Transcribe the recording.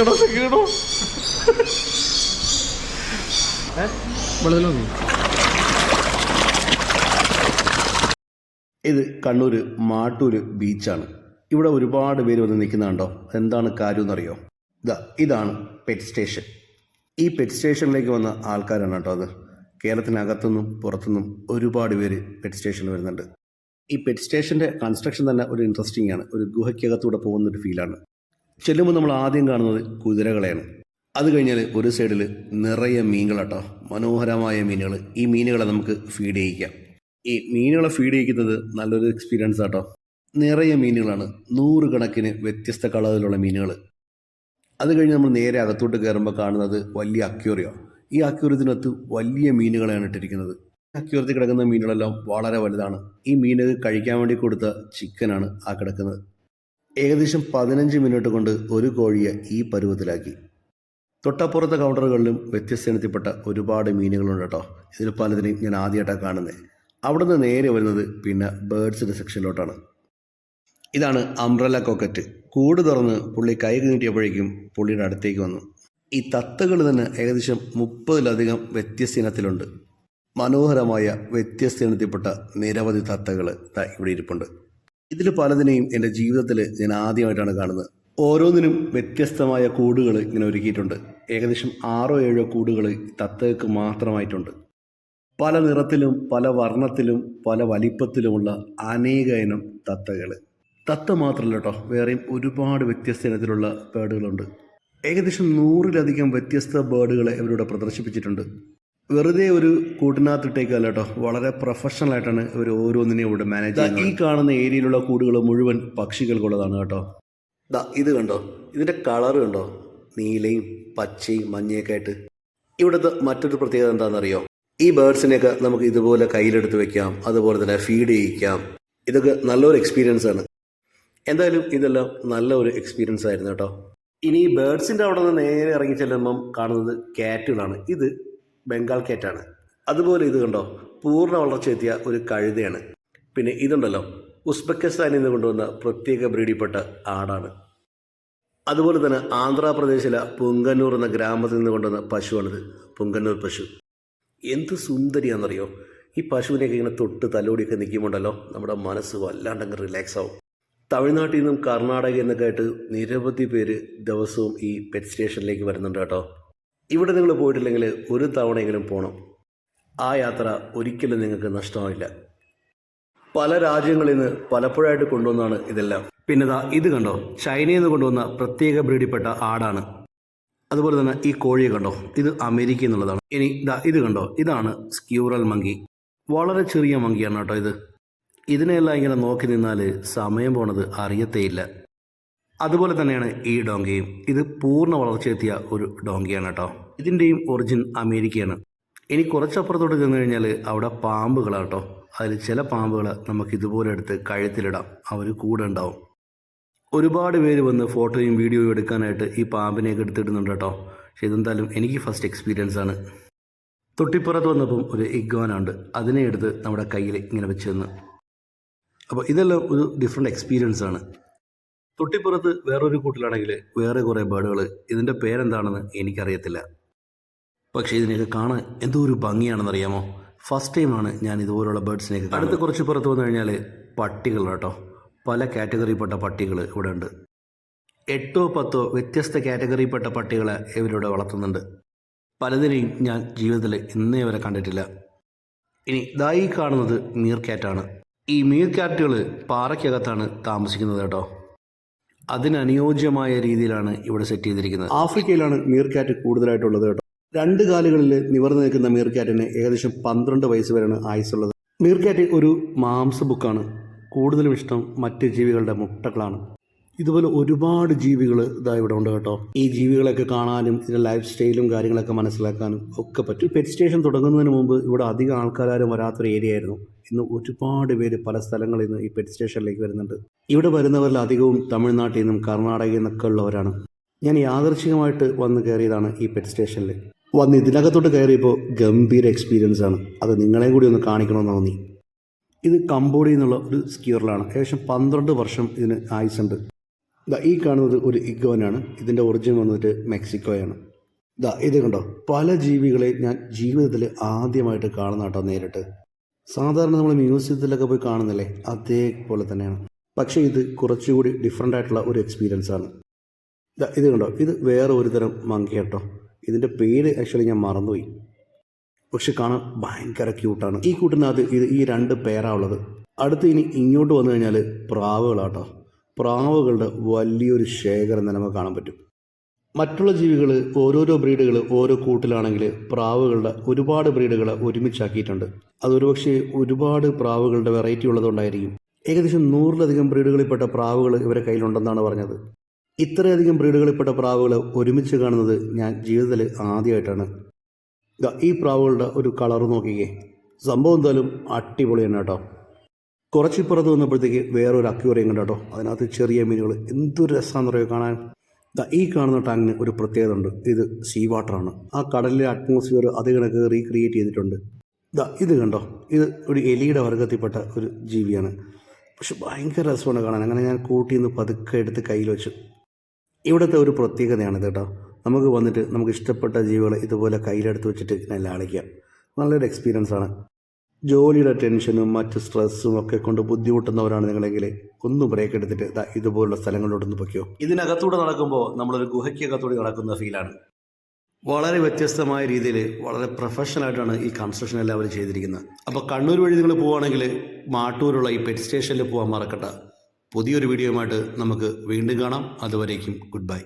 എടാ സെക്കൻഡോ വെള്ളത്തിലൊന്നും ഇത് കണ്ണൂർ മാട്ടൂർ ബീച്ചാണ്. ഇവിടെ ഒരുപാട് പേര് വന്ന് നിൽക്കുന്നുണ്ടോ? എന്താണ് കാര്യം എന്നറിയോ? ഇതാ ഇതാണ് പെറ്റ് സ്റ്റേഷൻ ഈ പെറ്റ് സ്റ്റേഷനിലേക്ക് വന്ന ആൾക്കാരാണ് കേട്ടോ അത്. കേരളത്തിനകത്തുനിന്നും പുറത്തുനിന്നും ഒരുപാട് പേര് പെറ്റ് സ്റ്റേഷനിൽ വരുന്നുണ്ട്. ഈ പെറ്റ് സ്റ്റേഷന്റെ കൺസ്ട്രക്ഷൻ തന്നെ ഒരു ഇൻട്രസ്റ്റിംഗ് ആണ്. ഒരു ഗുഹയ്ക്കകത്തൂടെ പോകുന്ന ഒരു ഫീലാണ് ചെല്ലുമ്പോൾ നമ്മൾ ആദ്യം കാണുന്നത് കുതിരകളെയാണ്. അത് കഴിഞ്ഞാൽ ഒരു സൈഡിൽ നിറയെ മീനുകളാട്ടോ. മനോഹരമായ മീനുകൾ ഈ മീനുകളെ നമുക്ക് ഫീഡ് ചെയ്യിക്കാം. ഈ മീനുകളെ ഫീഡ് ചെയ്യിക്കുന്നത് നല്ലൊരു എക്സ്പീരിയൻസ് ആട്ടോ. നിറയെ മീനുകളാണ്. നൂറുകണക്കിന് വ്യത്യസ്ത കളറിലുള്ള മീനുകൾ അത് കഴിഞ്ഞ് നമ്മൾ നേരെ അകത്തോട്ട് കയറുമ്പോൾ കാണുന്നത് വലിയ അക്യൂറിയോ ഈ അക്യൂറിയത്തിനകത്ത് വലിയ മീനുകളെയാണ് ഇട്ടിരിക്കുന്നത്. അക്യൂറിയത്തിൽ കിടക്കുന്ന മീനുകളെല്ലാം വളരെ വലുതാണ്. ഈ മീന് കഴിക്കാൻ വേണ്ടി കൊടുത്ത ചിക്കനാണ് ആ കിടക്കുന്നത്. ഏകദേശം പതിനഞ്ച് മിനിറ്റ് കൊണ്ട് ഒരു കോഴിയെ ഈ പരുവത്തിലാക്കി. തൊട്ടപ്പുറത്തെ കൗണ്ടറുകളിലും വ്യത്യസ്ത ഇനത്തിൽപ്പെട്ട ഒരുപാട് മീനുകളുണ്ട് കേട്ടോ. ഇതിൽ പലതിനെയും ഞാൻ ആദ്യമായിട്ടാണ് കാണുന്നത് അവിടെ നിന്ന് നേരെ വരുന്നത് പിന്നെ ബേഡ്സിന്റെ സെക്ഷനിലോട്ടാണ്. ഇതാണ് അംബ്രല കോക്കറ്റ്. കൂട് തുറന്ന് പുള്ളി കൈ നീട്ടിയപ്പോഴേക്കും പുള്ളിയുടെ അടുത്തേക്ക് വന്നു. ഈ തത്തകൾ തന്നെ ഏകദേശം മുപ്പതിലധികം വ്യത്യസ്ത ഇനത്തിലുണ്ട്. മനോഹരമായ വ്യത്യസ്ത ഇനത്തിൽപ്പെട്ട നിരവധി തത്തകൾ ഇവിടെ ഇരിപ്പുണ്ട്. ഇതിൽ പലതിനെയും എന്റെ ജീവിതത്തിൽ ഞാൻ ആദ്യമായിട്ടാണ് കാണുന്നത്. ഓരോന്നിനും വ്യത്യസ്തമായ കൂടുകൾ ഇങ്ങനെ ഒരുക്കിയിട്ടുണ്ട്. ഏകദേശം ആറോ ഏഴോ കൂടുകൾ തത്തകൾക്ക് മാത്രമായിട്ടുണ്ട്. പല നിറത്തിലും പല വർണത്തിലും പല വലിപ്പത്തിലുമുള്ള അനേക ഇനം തത്തകൾ തത്ത മാത്രമല്ല കേട്ടോ വേറെയും ഒരുപാട് വ്യത്യസ്ത ഇനത്തിലുള്ള ബേഡുകളുണ്ട്. ഏകദേശം നൂറിലധികം വ്യത്യസ്ത ബേഡുകളെ ഇവരിവിടെ പ്രദർശിപ്പിച്ചിട്ടുണ്ട്. വെറുതെ ഒരു കൂട്ടിനകത്തിട്ടേക്കല്ല കേട്ടോ. വളരെ പ്രൊഫഷണൽ ആയിട്ടാണ് ഇവർ ഓരോന്നിനെയും ഇവിടെ മാനേജ് ചെയ്യുന്നത്. ഈ കാണുന്ന ഏരിയയിലുള്ള കൂടുകൾ മുഴുവൻ പക്ഷികൾക്കുള്ളതാണ് കേട്ടോ. ദാ ഇത് കണ്ടോ? ഇതിന്റെ കളർ കണ്ടോ? നീലയും പച്ചയും മഞ്ഞയൊക്കെ ആയിട്ട്. ഇവിടുത്തെ മറ്റൊരു പ്രത്യേകത എന്താണെന്നറിയോ? ഈ ബേർഡ്സിനെയൊക്കെ നമുക്ക് ഇതുപോലെ കയ്യിലെടുത്ത് വെക്കാം അതുപോലെ തന്നെ ഫീഡ് ചെയ്യിക്കാം. ഇതൊക്കെ നല്ലൊരു എക്സ്പീരിയൻസ് ആണ്. എന്തായാലും ഇതെല്ലാം നല്ല ഒരു എക്സ്പീരിയൻസ് ആയിരുന്നു കേട്ടോ. ഇനി ബേർഡ്സിന്റെ അവിടെ നിന്ന് നേരെ ഇറങ്ങി ചെല്ലുമ്പം കാണുന്നത് ക്യാറ്റുകളാണ് ഇത് ബംഗാൾ കേറ്റാണ്. അതുപോലെ ഇത് കണ്ടോ പൂർണ വളർച്ചയെത്തിയ ഒരു കഴുതയാണ്. പിന്നെ ഇതുണ്ടല്ലോ ഉസ്ബെക്കിസ്ഥാനിൽ നിന്ന് കൊണ്ടുവന്ന പ്രത്യേക ബ്രീഡിപ്പെട്ട ആടാണ്. അതുപോലെ തന്നെ ആന്ധ്രാപ്രദേശിലെ പുങ്കന്നൂർ എന്ന ഗ്രാമത്തിൽ നിന്ന് കൊണ്ടുവന്ന പശുവാണിത് പുങ്കന്നൂർ പശു. എന്ത് സുന്ദരിയാണെന്നറിയോ ഈ പശുവിനെയൊക്കെ ഇങ്ങനെ തൊട്ട് തലോടിയൊക്കെ നിൽക്കുമ്പോണ്ടല്ലോ നമ്മുടെ മനസ്സ് വല്ലാണ്ടങ്ങ് റിലാക്സ് ആവും. തമിഴ്നാട്ടിൽ നിന്നും കർണാടകയിൽ നിന്നൊക്കെ ആയിട്ട് നിരവധി പേര് ദിവസവും ഈ പെറ്റ് സ്റ്റേഷനിലേക്ക് വരുന്നുണ്ട് കേട്ടോ. ഇവിടെ നിങ്ങൾ പോയിട്ടില്ലെങ്കിൽ ഒരു തവണയെങ്കിലും പോകണം ആ യാത്ര ഒരിക്കലും നിങ്ങൾക്ക് നഷ്ടമാവില്ല. പല രാജ്യങ്ങളിൽ നിന്ന് പലപ്പോഴായിട്ട് കൊണ്ടുവന്നാണ് ഇതെല്ലാം. പിന്നെ ദാ ഇത് കണ്ടോ? ചൈനയിൽ നിന്ന് കൊണ്ടുവന്ന പ്രത്യേക ബ്രീഡിപ്പെട്ട ആടാണ്. അതുപോലെ തന്നെ ഈ കോഴിയെ കണ്ടോ? ഇത് അമേരിക്കയിൽ നിന്നുള്ളതാണ്. ഇനി ദാ ഇത് കണ്ടോ? ഇതാണ് സ്ക്യൂറൽ മങ്കി. വളരെ ചെറിയ മങ്കിയാണ് കേട്ടോ ഇത്. ഇതിനെല്ലാം ഇങ്ങനെ നോക്കി നിന്നാൽ സമയം പോണത് അറിയത്തേയില്ല. അതുപോലെ തന്നെയാണ് ഈ ഡോങ്കയും. ഇത് പൂർണ വളർച്ചയെത്തിയ ഒരു ഡോങ്കയാണ് കേട്ടോ. ഇതിന്റെയും ഒറിജിൻ അമേരിക്കയാണ്. ഇനി കുറച്ചപ്പുറത്തോട്ട് ചെന്ന് കഴിഞ്ഞാൽ അവിടെ പാമ്പുകളാണ് കേട്ടോ. അതിൽ ചില പാമ്പുകൾ നമുക്ക് ഇതുപോലെ എടുത്ത് കഴുത്തിലിടാം. അവർ കൂടെ ഉണ്ടാവും. ഒരുപാട് പേര് വന്ന് ഫോട്ടോയും വീഡിയോയും എടുക്കാനായിട്ട് ഈ പാമ്പിനെയൊക്കെ എടുത്തിടുന്നുണ്ട് കേട്ടോ. പക്ഷെ ഇതെന്തായാലും എനിക്ക് ഫസ്റ്റ് എക്സ്പീരിയൻസ് ആണ്. തൊട്ടിപ്പുറത്ത് വന്നപ്പം ഒരു ഇഗ്വാനുണ്ട് അതിനെ എടുത്ത് നമ്മുടെ കയ്യിൽ ഇങ്ങനെ വെച്ച് തന്നു. അപ്പോൾ ഇതെല്ലാം ഒരു ഡിഫറെന്റ് എക്സ്പീരിയൻസ് ആണ്. തൊട്ടിപ്പുറത്ത് വേറൊരു കൂട്ടിലാണെങ്കിൽ വേറെ കുറേ ബേഡുകൾ ഇതിന്റെ പേരെന്താണെന്ന് എനിക്കറിയത്തില്ല. പക്ഷേ ഇതിനെയൊക്കെ കാണാൻ എന്തോ ഒരു ഭംഗിയാണെന്നറിയാമോ? ഫസ്റ്റ് ടൈമാണ് ഞാൻ ഇതുപോലുള്ള ബേഡ്സിനെയൊക്കെ അടുത്ത കുറച്ച് പുറത്ത് വന്നു കഴിഞ്ഞാൽ പട്ടികൾ കേട്ടോ. പല കാറ്റഗറിയിൽപ്പെട്ട പട്ടികൾ ഇവിടെ ഉണ്ട്. എട്ടോ പത്തോ വ്യത്യസ്ത കാറ്റഗറിയിൽപ്പെട്ട പട്ടികളെ ഇവരിവിടെ വളർത്തുന്നുണ്ട്. പലതിനെയും ഞാൻ ജീവിതത്തിൽ ഇന്നേ വരെ കണ്ടിട്ടില്ല. ഇനി ദായി കാണുന്നത് മീർ കാറ്റാണ് ഈ മീർ കാറ്റുകൾ പാറയ്ക്കകത്താണ് താമസിക്കുന്നത് കേട്ടോ. അതിനനുയോജ്യമായ രീതിയിലാണ് ഇവിടെ സെറ്റ് ചെയ്തിരിക്കുന്നത്. ആഫ്രിക്കയിലാണ് മീർക്കാറ്റ് കൂടുതലായിട്ടുള്ളത് കേട്ടോ. രണ്ട് കാലുകളിൽ നിവർന്നു നിൽക്കുന്ന മീർക്കാറ്റിന് ഏകദേശം പന്ത്രണ്ട് വയസ്സ് വരെയാണ് ആയുസുള്ളത് മീർക്കാറ്റ് ഒരു മാംസ ബുക്കാണ് കൂടുതലും ഇഷ്ടം മറ്റ് ജീവികളുടെ മുട്ടകളാണ്. ഇതുപോലെ ഒരുപാട് ജീവികൾ ഇതാ ഇവിടെ ഉണ്ട് കേട്ടോ. ഈ ജീവികളൊക്കെ കാണാനും ഇതിന്റെ ലൈഫ് സ്റ്റൈലും കാര്യങ്ങളൊക്കെ മനസ്സിലാക്കാനും ഒക്കെ പറ്റും. പെറ്റ് സ്റ്റേഷൻ തുടങ്ങുന്നതിന് മുമ്പ് ഇവിടെ അധികം ആൾക്കാരും വരാത്തൊരു ഏരിയ ആയിരുന്നു. ഇന്ന് ഒരുപാട് പേര് പല സ്ഥലങ്ങളിൽ നിന്ന് ഈ പെറ്റ് സ്റ്റേഷനിലേക്ക് വരുന്നുണ്ട്. ഇവിടെ വരുന്നവരിൽ അധികവും തമിഴ്നാട്ടിൽ നിന്നും കർണാടകയിൽ നിന്നൊക്കെ ഉള്ളവരാണ്. ഞാൻ യാദർശികമായിട്ട് വന്ന് കയറിയതാണ് ഈ പെറ്റ് സ്റ്റേഷനിൽ വന്ന് ഇതിനകത്തോട്ട് കയറിയപ്പോൾ ഗംഭീര എക്സ്പീരിയൻസ് ആണ്. അത് നിങ്ങളെ കൂടി ഒന്ന് കാണിക്കണമെന്ന് തോന്നി. ഇത് കമ്പോഡിയിൽ നിന്നുള്ള ഒരു സ്ക്യൂറിലാണ് ഏകദേശം പന്ത്രണ്ട് വർഷം ഇതിന് ആയുസുണ്ട് ഈ കാണുന്നത് ഒരു ഇഗ്വനാണ് ഇതിന്റെ ഒറിജിൻ വന്നിട്ട് മെക്സിക്കോയാണ്. ദാ ഇത് കണ്ടോ? പല ജീവികളെ ഞാൻ ജീവിതത്തിൽ ആദ്യമായിട്ട് കാണുന്ന കേട്ടോ നേരിട്ട്. സാധാരണ നമ്മൾ മ്യൂസിയത്തിലൊക്കെ പോയി കാണുന്നില്ലേ അതേപോലെ തന്നെയാണ്. പക്ഷേ ഇത് കുറച്ചുകൂടി ഡിഫറെന്റ് ആയിട്ടുള്ള ഒരു എക്സ്പീരിയൻസ് ആണ്. ഇത് കണ്ടോ? ഇത് വേറെ ഒരു തരം മങ്കി കേട്ടോ ഇതിന്റെ പേര് ആക്ച്വലി ഞാൻ മറന്നുപോയി. പക്ഷെ കാണാൻ ഭയങ്കര ക്യൂട്ടാണ് ഈ കൂട്ടിനകത്ത് ഇത് ഈ രണ്ട് പേരാ ഉള്ളത്. അടുത്ത് ഇനി ഇങ്ങോട്ട് വന്നു കഴിഞ്ഞാൽ പ്രാവുകളാട്ടോ. പ്രാവുകളുടെ വലിയൊരു ശേഖരം തന്നെ നമുക്ക് കാണാൻ പറ്റും. മറ്റുള്ള ജീവികൾ ഓരോരോ ബ്രീഡുകൾ ഓരോ കൂട്ടിലാണെങ്കിൽ പ്രാവുകളുടെ ഒരുപാട് ബ്രീഡുകൾ ഒരുമിച്ചാക്കിയിട്ടുണ്ട്. അതൊരു പക്ഷേ ഒരുപാട് പ്രാവുകളുടെ വെറൈറ്റി ഉള്ളതുകൊണ്ടായിരിക്കും. ഏകദേശം നൂറിലധികം ബ്രീഡുകളിൽപ്പെട്ട പ്രാവുകൾ ഇവരെ കയ്യിലുണ്ടെന്നാണ് പറഞ്ഞത്. ഇത്രയധികം ബ്രീഡുകളിൽപ്പെട്ട പ്രാവുകൾ ഒരുമിച്ച് കാണുന്നത് ഞാൻ ജീവിതത്തിൽ ആദ്യമായിട്ടാണ്. ഈ പ്രാവുകളുടെ ഒരു കളർ നോക്കിക്കേ. സംഭവം എന്തായാലും അടിപൊളിയാണ് കേട്ടോ. കുറച്ചിപ്പുറത്ത് വന്നപ്പോഴത്തേക്ക് വേറൊരു അക്യൂറിയം കണ്ടോ കേട്ടോ. അതിനകത്ത് ചെറിയ മീനുകൾ. എന്തൊരു രസമാണെന്ന് പറയുക കാണാൻ ഈ കാണുന്ന ടാങ്കിന് ഒരു പ്രത്യേകത ഉണ്ട് ഇത് സീ വാട്ടറാണ് ആ കടലിലെ അറ്റ്മോസ്ഫിയർ അത് കണക്ക് റീക്രിയേറ്റ് ചെയ്തിട്ടുണ്ട്. ദാ ഇത് കണ്ടോ? ഇത് ഒരു എലിയുടെ വർഗത്തിൽപ്പെട്ട ഒരു ജീവിയാണ്. പക്ഷെ ഭയങ്കര രസമാണ് കാണാൻ. അങ്ങനെ ഞാൻ കൂട്ടി നിന്ന് പതുക്കെ എടുത്ത് കയ്യിൽ വെച്ചു. ഇവിടുത്തെ ഒരു പ്രത്യേകതയാണ് ഇത് കേട്ടോ. നമുക്ക് വന്നിട്ട് നമുക്ക് ഇഷ്ടപ്പെട്ട ജീവികളെ ഇതുപോലെ കയ്യിലെടുത്ത് വെച്ചിട്ട് ഇങ്ങനെ ലാളിക്കാം നല്ലൊരു എക്സ്പീരിയൻസ് ആണ്. ജോലിയുടെ ടെൻഷനും മറ്റ് സ്ട്രെസ്സും ഒക്കെ കൊണ്ട് ബുദ്ധിമുട്ടുന്നവരാണ് നിങ്ങളെങ്കിൽ ഒന്ന് ബ്രേക്ക് എടുത്തിട്ട് ഇതുപോലുള്ള സ്ഥലങ്ങളിലോട്ടൊന്ന് പൊയ്ക്കോ. ഇതിനകത്തൂടെ നടക്കുമ്പോൾ നമ്മളൊരു ഗുഹയ്ക്കകത്തൂടെ നടക്കുന്ന ഫീലാണ് വളരെ വ്യത്യസ്തമായ രീതിയിൽ വളരെ പ്രൊഫഷണൽ ആയിട്ടാണ് ഈ കൺസ്ട്രക്ഷൻ എല്ലാവരും ചെയ്തിരിക്കുന്നത്. അപ്പോൾ കണ്ണൂർ വഴി നിങ്ങൾ പോവുകയാണെങ്കിൽ മാട്ടൂരുള്ള ഈ പെറ്റ് സ്റ്റേഷനിൽ പോകാൻ മറക്കണ്ട. പുതിയൊരു വീഡിയോയുമായിട്ട് നമുക്ക് വീണ്ടും കാണാം. അതുവരേക്കും ഗുഡ് ബൈ